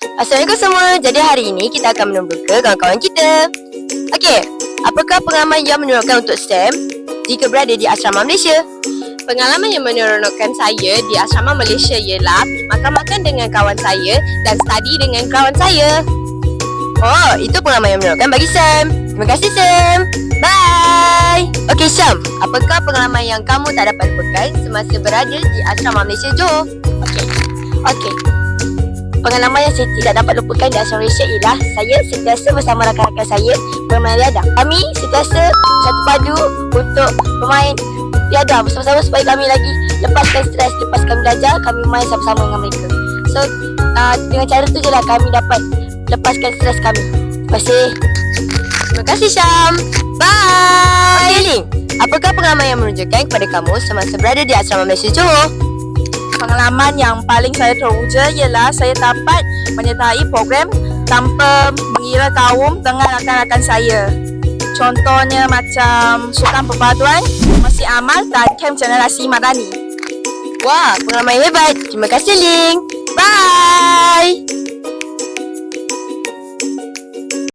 Assalamualaikum semua. Jadi hari ini kita akan membuka kawan-kawan kita. Okey, apakah pengalaman yang menyeronokkan untuk Sam jika berada di asrama Malaysia? Pengalaman yang menyeronokkan saya di asrama Malaysia ialah makan-makan dengan kawan saya dan study dengan kawan saya. Oh, itu pengalaman yang menyeronokkan bagi Sam. Terima kasih Sam. Bye. Okey Sam, apakah pengalaman yang kamu tak dapat lupakan semasa berada di asrama Malaysia Johor? Okey. Okey. Pengalaman yang saya tidak dapat lupakan di asrama Malaysia ialah saya sentiasa bersama rakan-rakan saya bermain riadah. Kami sentiasa satu padu untuk bermain riadah bersama-sama supaya kami lagi lepaskan stres, lepas kami belajar, kami main sama-sama dengan mereka. So, uh, dengan cara tu je lah kami dapat lepaskan stres kami. Terima kasih. Terima kasih Syam. Bye. Ling. Apakah pengalaman yang menunjukkan kepada kamu semasa berada di asrama Malaysia Johor? Pengalaman yang paling saya teruja ialah saya dapat menyertai program tanpa mengira kaum dengan rakan-rakan saya. Contohnya macam Sukan Perpaduan, Masjid Amal dan Kem Generasi Madani. Wah, pengalaman hebat. Terima kasih Ling.